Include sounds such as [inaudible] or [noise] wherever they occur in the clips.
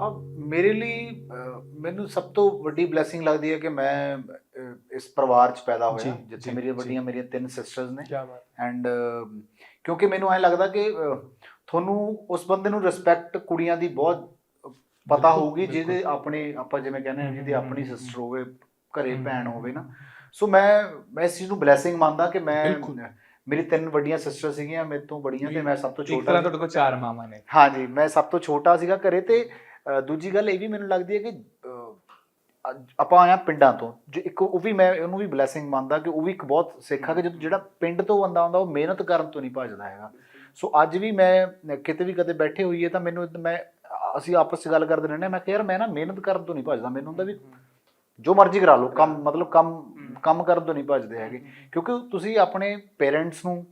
ਆ ਮੇਰੇ ਲਈ ਮੈਨੂੰ ਸਭ ਤੋਂ ਵੱਡੀ ਬਲੇਸਿੰਗ ਲੱਗਦੀ ਹੈ ਕਿ ਮੈਂ ਇਸ ਪਰਿਵਾਰ 'ਚ ਪੈਦਾ ਹੋਇਆ ਜਿੱਥੇ ਮੇਰੀਆਂ। ਵੱਡੀਆਂ ਮੇਰੀਆਂ ਤਿੰਨ ਸਿਸਟਰਸ ਨੇ ਐਂਡ ਕਿਉਂਕਿ ਮੈਨੂੰ ਐ ਲੱਗਦਾ ਕਿ ਤੁਹਾਨੂੰ ਉਸ ਬੰਦੇ ਨੂੰ ਰਿਸਪੈਕਟ ਕੁੜੀਆਂ ਦੀ ਬਹੁਤ ਪਤਾ ਹੋਊਗੀ ਜਿਹਦੇ। ਆਪਣੇ ਆਪਾਂ ਜਿਵੇਂ ਕਹਿੰਦੇ ਹਾਂ ਜਿਹਦੀ ਆਪਣੀ ਸਿਸਟਰ ਹੋਵੇ ਘਰੇ ਭੈਣ ਹੋਵੇ ਨਾ ਸੋ ਮੈਂ ਮੈਂ ਇਸ ਚੀਜ਼ ਨੂੰ ਬਲੇਸਿੰਗ ਮੰਨਦਾ ਕਿ ਮੈਂ। ਮੇਰੀ ਤਿੰਨ ਵੱਡੀਆਂ ਸਿਸਟਰ ਸੀਗੀਆਂ ਮੇਰੇ ਤੋਂ ਬੜੀਆਂ ਤੇ ਮੈਂ ਸਭ ਤੋਂ ਛੋਟਾ ਸੀ। ਤੁਹਾਡੇ ਕੋਲ ਚਾਰ ਮਾਮਾ ਨੇ ਹਾਂਜੀ ਮੈਂ ਸਭ ਤੋਂ ਛੋਟਾ ਸੀਗਾ ਘਰੇ ਤੇ ਦੂਜੀ ਗੱਲ ਇਹ ਵੀ ਮੈਨੂੰ ਲੱਗਦੀ ਹੈ ਕਿ ਆਪਾਂ ਆਇਆ ਪਿੰਡਾਂ ਤੋਂ ਜੋ ਇੱਕ ਉਹ ਵੀ ਮੈਂ ਉਹਨੂੰ ਵੀ ਬਲੇਸਿੰਗ ਮੰਨਦਾ ਕਿ ਉਹ ਵੀ ਇੱਕ ਬਹੁਤ ਸਿੱਖਾ ਕਿ ਜਦੋਂ ਜਿਹੜਾ ਪਿੰਡ ਤੋਂ ਬੰਦਾ ਆਉਂਦਾ ਉਹ ਮਿਹਨਤ ਕਰਨ ਤੋਂ ਨਹੀਂ ਭੱਜਦਾ ਹੈਗਾ। ਸੋ ਅੱਜ ਵੀ ਮੈਂ ਕਿਤੇ ਵੀ ਕਦੇ ਬੈਠੇ ਹੋਈਏ ਤਾਂ ਮੈਨੂੰ ਮੈਂ ਅਸੀਂ ਆਪਸ ਵਿੱਚ ਗੱਲ ਕਰਦੇ ਰਹਿੰਦੇ ਹਾਂ, ਮੈਂ ਕਿਹਾ ਯਾਰ ਮੈਂ ਨਾ ਮਿਹਨਤ ਕਰਨ ਤੋਂ ਨਹੀਂ ਭੱਜਦਾ ਮੈਨੂੰ ਹੁੰਦਾ ਵੀ ਜੋ ਮਰਜ਼ੀ ਕਰਾ ਲਓ ਕੰਮ ਮਤਲਬ ਕੰਮ ਕੰਮ ਕਰਨ ਤੋਂ ਨਹੀਂ ਭੱਜਦੇ ਹੈਗੇ। ਕਿਉਂਕਿ ਤੁਸੀਂ ਆਪਣੇ ਪੇਰੈਂਟਸ ਨੂੰ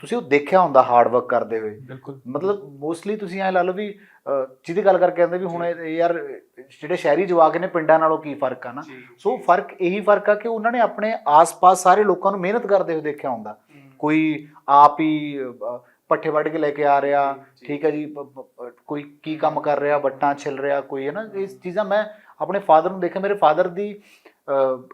ਤੁਸੀਂ ਉਹ ਦੇਖਿਆ ਹੁੰਦਾ ਹਾਰਡ ਵਰਕ ਕਰਦੇ ਹੋਏ? ਬਿਲਕੁਲ। ਮਤਲਬ ਮੋਸਟਲੀ ਤੁਸੀਂ ਐ ਲਾ ਲਓ ਵੀ ਜਿਹਦੀ ਗੱਲ ਕਰਕੇ ਕਹਿੰਦੇ ਵੀ ਹੁਣ ਯਾਰ ਜਿਹੜੇ ਸ਼ਹਿਰੀ ਜਵਾਕ ਨੇ ਪਿੰਡਾਂ ਨਾਲੋਂ ਕੀ ਫ਼ਰਕ ਆ ਨਾ? ਸੋ ਫ਼ਰਕ ਇਹੀ ਫ਼ਰਕ ਆ ਕਿ ਉਹਨਾਂ ਨੇ ਆਪਣੇ ਆਸ-ਪਾਸ ਸਾਰੇ ਲੋਕਾਂ ਨੂੰ ਮਿਹਨਤ ਕਰਦੇ ਹੋਏ ਦੇਖਿਆ ਹੁੰਦਾ। ਕੋਈ ਆਪ ਹੀ ਪੱਠੇ ਵੱਢ ਕੇ ਲੈ ਕੇ ਆ ਰਿਹਾ ਠੀਕ ਹੈ ਜੀ ਕੋਈ ਕੀ ਕੰਮ ਕਰ ਰਿਹਾ ਵੱਟਾਂ ਛਿਲ ਰਿਹਾ ਕੋਈ ਹੈ ਨਾ? ਇਹ ਚੀਜ਼ਾਂ ਮੈਂ ਆਪਣੇ ਫਾਦਰ ਨੂੰ ਦੇਖਿਆ ਮੇਰੇ ਫਾਦਰ ਦੀ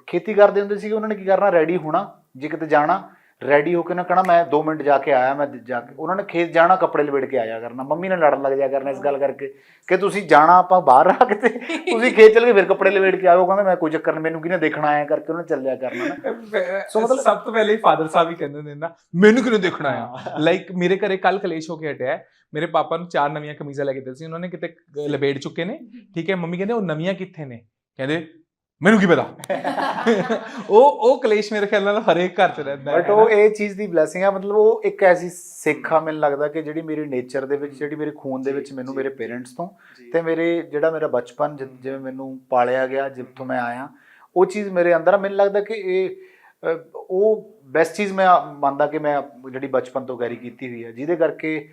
ਖੇਤੀ ਕਰਦੇ ਹੁੰਦੇ ਸੀਗੇ ਉਹਨਾਂ ਨੇ ਕੀ ਕਰਨਾ ਰੈਡੀ ਹੋਣਾ ਜੇ ਕਿਤੇ ਜਾਣਾ ਰੈਡੀ ਹੋ ਕੇ ਨਾ ਕਹਣਾ ਮੈਂ 2 ਮਿੰਟ ਜਾ ਕੇ ਆਇਆ, ਮੈਂ ਜਾ ਕੇ, ਉਹਨਾਂ ਨੇ ਖੇਤ ਜਾਣਾ, ਕੱਪੜੇ ਲਵੇੜ ਕੇ ਆਇਆ ਕਰਨਾ। ਮੰਮੀ ਨਾਲ ਲੜਨ ਲੱਗ ਜਾ ਕਰਨਾ ਇਸ ਗੱਲ ਕਰਕੇ ਕਿ ਤੁਸੀਂ ਜਾਣਾ ਆਪਾਂ ਬਾਹਰ ਆ ਕੇ ਤੁਸੀਂ ਖੇਤ ਚਲ ਕੇ ਫਿਰ ਕੱਪੜੇ ਲਵੇੜ ਕੇ ਆਇਓ ਕਹਿੰਦਾ ਮੈਂ ਕੋਈ ਚੱਕਰ ਨਹੀਂ, ਮੈਨੂੰ ਕਿਹਨੇ ਦੇਖਣਾ ਆਇਆ ਕਰਕੇ ਉਹਨੇ ਚੱਲਿਆ ਕਰਨਾ ਨਾ। ਸੋ ਮਤਲਬ ਸਭ ਤੋਂ ਪਹਿਲੇ ਫਾਦਰ ਸਾਹਿਬ ਹੀ ਕਹਿੰਦੇ ਨੇ ਨਾ, ਮੈਨੂੰ ਕਿਉਂ ਦੇਖਣਾ ਆ? ਲਾਈਕ ਮੇਰੇ ਘਰੇ ਕੱਲ ਕਲੇਸ਼ ਹੋ ਕੇ ਹਟਿਆ। ਮੇਰੇ ਪਾਪਾ ਨੂੰ ਚਾਰ ਨਵੀਆਂ ਕਮੀਜ਼ਾਂ ਲੈ ਕੇ ਦਿੱਤੀ ਸੀ। ਉਹਨਾਂ ਨੇ ਕਿਤੇ ਲਵੇੜ ਚੁੱਕੇ ਨੇ। ਠੀਕ ਹੈ, ਮੰਮੀ ਕਹਿੰਦੇ ਉਹ ਨਵੀਆਂ ਕਿੱਥੇ ਨੇ? ਕਹਿੰਦੇ ਮੈਨੂੰ ਕੀ ਪਤਾ? [laughs] ਉਹ ਉਹ ਕਲੇਸ਼ ਮੇਰੇ ਖਿਆਲ ਨਾਲ ਹਰੇਕ ਘਰ ਚ ਰਹਿੰਦਾ ਬਟ ਉਹ ਇਹ ਚੀਜ਼ ਦੀ ਬਲੇਸਿੰਗ ਆ ਮਤਲਬ ਉਹ ਇੱਕ ਐਸੀ ਸਿੱਖਾ ਮੈਨੂੰ ਲੱਗਦਾ ਕਿ ਜਿਹੜੀ ਮੇਰੀ ਨੇਚਰ ਦੇ ਵਿੱਚ ਜਿਹੜੀ ਮੇਰੇ ਖੂਨ ਦੇ ਵਿੱਚ ਮੈਨੂੰ ਮੇਰੇ ਪੇਰੈਂਟਸ ਤੋਂ ਤੇ ਮੇਰੇ ਜਿਹੜਾ ਮੇਰਾ ਬਚਪਨ ਜਿਵੇਂ ਮੈਨੂੰ ਪਾਲਿਆ ਗਿਆ ਜਿੱਥੋਂ ਮੈਂ ਆਇਆ ਉਹ ਚੀਜ਼ ਮੇਰੇ ਅੰਦਰ ਆ। ਮੈਨੂੰ ਲੱਗਦਾ ਕਿ ਇਹ ਉਹ ਬੈਸਟ ਚੀਜ਼ ਮੈਂ ਮੰਨਦਾ ਕਿ ਮੈਂ ਜਿਹੜੀ ਬਚਪਨ ਤੋਂ ਕੈਰੀ ਕੀਤੀ ਹੋਈ ਹੈ ਜਿਹਦੇ ਕਰਕੇ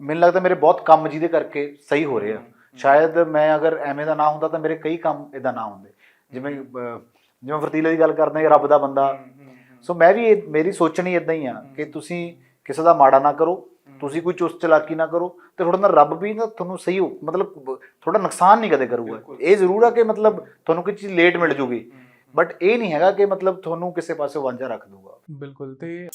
ਮੈਨੂੰ ਲੱਗਦਾ ਮੇਰੇ ਬਹੁਤ ਕੰਮ ਜਿਹਦੇ ਕਰਕੇ ਸਹੀ ਹੋ ਰਹੇ ਆ। ਸ਼ਾਇਦ ਮੈਂ ਅਗਰ ਐਵੇਂ ਦਾ ਨਾ ਹੁੰਦਾ ਤਾਂ ਮੇਰੇ ਕਈ ਕੰਮ ਇਦਾਂ ਨਾ ਹੁੰਦੇ। ਜਿਵੇਂ ਜਿਵੇਂ ਫਰਤੀਲੇ ਦੀ ਗੱਲ ਕਰਦੇ ਹਾਂ ਰੱਬ ਦਾ ਬੰਦਾ। ਸੋ ਮੈਂ ਵੀ ਮੇਰੀ ਸੋਚਣੀ ਇਦਾਂ ਹੀ ਆ ਕਿ ਤੁਸੀਂ ਕਿਸੇ ਦਾ ਮਾੜਾ ਨਾ ਕਰੋ ਤੁਸੀਂ ਕੋਈ ਚੁਸਤ ਚਲਾਕੀ ਨਾ ਕਰੋ ਤੇ ਤੁਹਾਡੇ ਨਾਲ ਰੱਬ ਵੀ ਨਾ ਤੁਹਾਨੂੰ ਸਹੀ ਹੋ ਮਤਲਬ ਥੋੜਾ ਨੁਕਸਾਨ ਨਹੀਂ ਕਦੇ ਕਰੂਗਾ। ਇਹ ਜ਼ਰੂਰ ਆ ਕਿ ਮਤਲਬ ਤੁਹਾਨੂੰ ਕੋਈ ਚੀਜ਼ ਲੇਟ ਮਿਲ ਜੂਗੀ। ਬਟ ਇਹ ਨਹੀਂ ਹੈਗਾ ਕਿ ਮਤਲਬ ਤੁਹਾਨੂੰ ਕਿਸੇ ਪਾਸੇ ਵਾਂਝਾ ਰੱਖ ਦੂਗਾ ਬਿਲਕੁਲ ਤੇ